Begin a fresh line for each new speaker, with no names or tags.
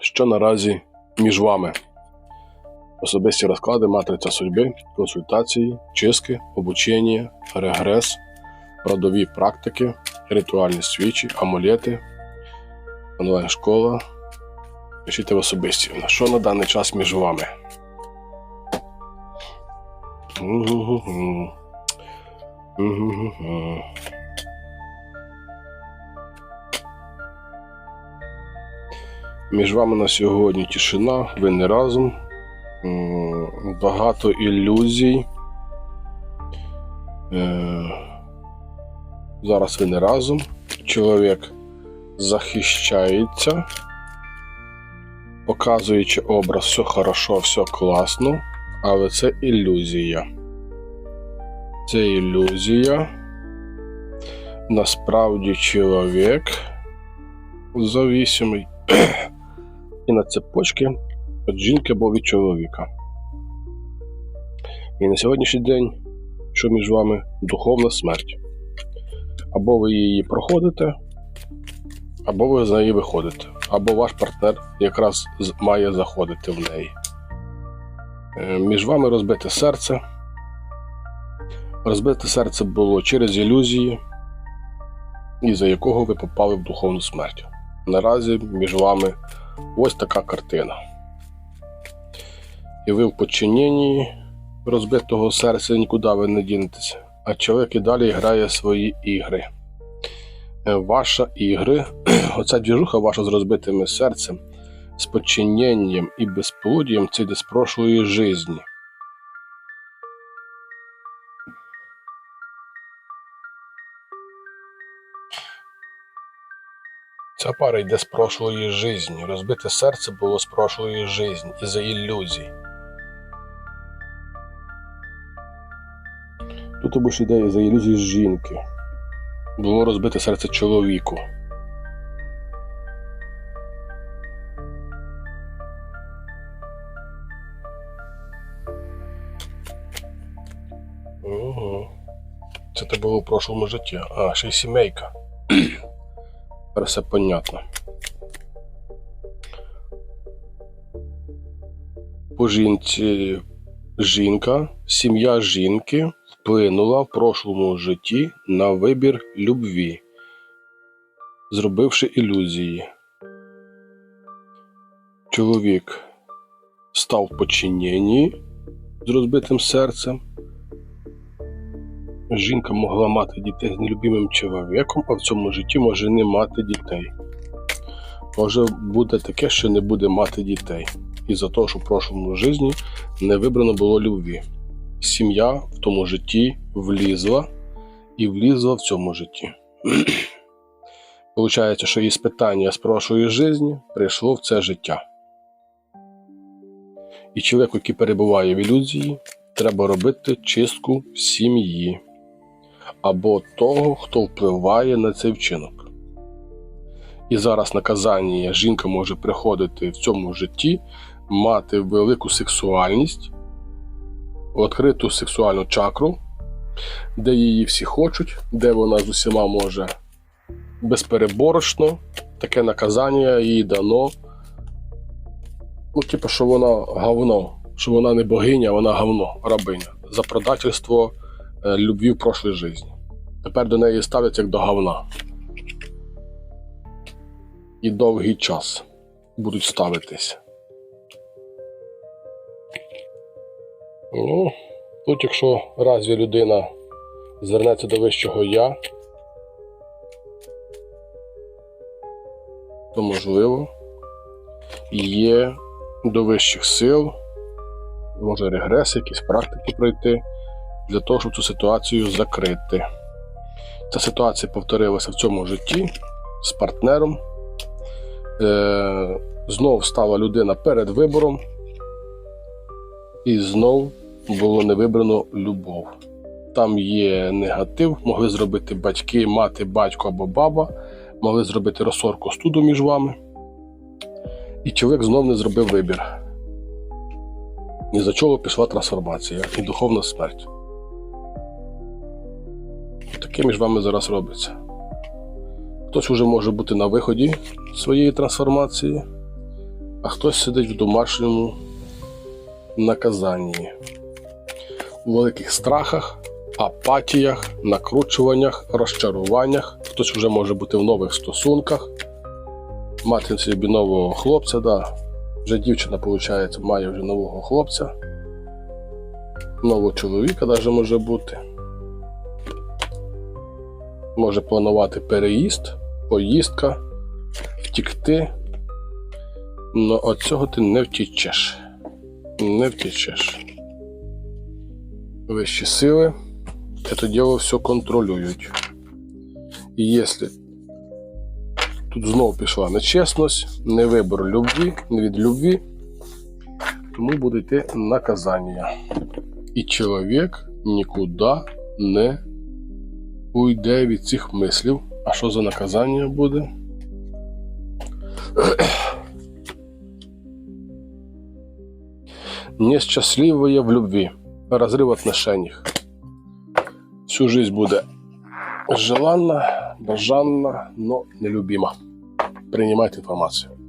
Що наразі між вами? Особисті розклади, матриця судьби, консультації, чистки, обучення, регрес, родові практики, ритуальні свічі, амулети, онлайн-школа. Пишіть в особисті. Що на даний час між вами? Гу-гу-гу. Гу-гу-гу. Між вами на сьогодні тишина, ви не разом. Багато ілюзій. Е, Зараз ви не разом. Чоловік захищається, показуючи образ, все хорошо, все класно, але це ілюзія. Це ілюзія. Насправді чоловік завісимий і на цепочки від жінки або від чоловіка. І на сьогоднішній день, що між вами духовна смерть. Або ви її проходите, або ви з неї виходите, або ваш партнер якраз має заходити в неї. Е, Між вами розбите серце. Розбите серце було через ілюзії, із-за якого ви попали в духовну смерть. Наразі між вами ось така картина. І ви в подчиненні розбитого серця нікуди ви не дінетеся, а чоловік і далі грає свої ігри. Е, Ваша ігри, оця двіжуха ваша з розбитим серцем, з подчиненням і безплодієм це йде житті. Ця пара йде з прошлої житті. Розбите серце було з прошлої житті із-за ілюзій. Тут обиш йде із-за ілюзій жінки. Було розбите серце чоловіку. Ого. Це те було в прошлому житті. А, ще й сімейка. Тепер все понятно. По жінці жінка, сім'я жінки вплинула в прошлому житті на вибір любві, зробивши ілюзії. Чоловік став в подчиненні з розбитим серцем. Жінка могла мати дітей з нелюбимим чоловіком, а в цьому житті може не мати дітей. Може буде таке, що не буде мати дітей. Із-за того, що в прошлому житті не вибрано було любві. Сім'я в тому житті влізла і влізла в цьому житті. Получається, що із питання з прошлої житті прийшло в це життя. І чоловіку, який перебуває в ілюзії, треба робити чистку сім'ї або того, хто впливає на цей вчинок. І зараз наказання жінка може приходити в цьому житті, мати велику сексуальність, відкриту сексуальну чакру, де її всі хочуть, де вона з усіма може безпереборочно, таке наказання їй дано. Ну, типу, що вона говно, що вона не богиня, вона говно, рабиня за продательство любві в прошлій житті. Тепер до неї ставляться як до говна. І довгий час будуть ставитись. Ну, тут, якщо разві людина звернеться до вищого я, то можливо є до вищих сил, може регрес, якісь практики пройти для того, щоб цю ситуацію закрити. Ця ситуація повторилася в цьому житті з партнером. Е, знов стала людина перед вибором, і знов було не вибрано любов. Там є негатив, могли зробити батьки, мати, батько або баба, могли зробити розсорку студу між вами. І чоловік знов не зробив вибір. Ні за чого пішла трансформація і духовна смерть. Таке між вами зараз робиться. Хтось уже може бути на виході своєї трансформації, а хтось сидить в домашньому наказанні, у великих страхах, апатіях, накручуваннях, розчаруваннях. Хтось вже може бути в нових стосунках, мати собі нового хлопця, да. вже дівчина, виходить, має вже нового хлопця, нового чоловіка навіть може бути. Може планувати переїзд, поїздка, втікти. Но от цього ти не втічеш. Не втічеш. Вищі сили це діло все контролюють. І якщо тут знову пішла нечесність, не вибор любві, не від любві, тому буде йти наказання. І чоловік нікуди не уйде від цих мислів. А що за наказання буде? Несчастливые в любви. Разрыв в отношениях. Всю жизнь буде желанна, бажанна, но нелюбима. Приймайте інформацію.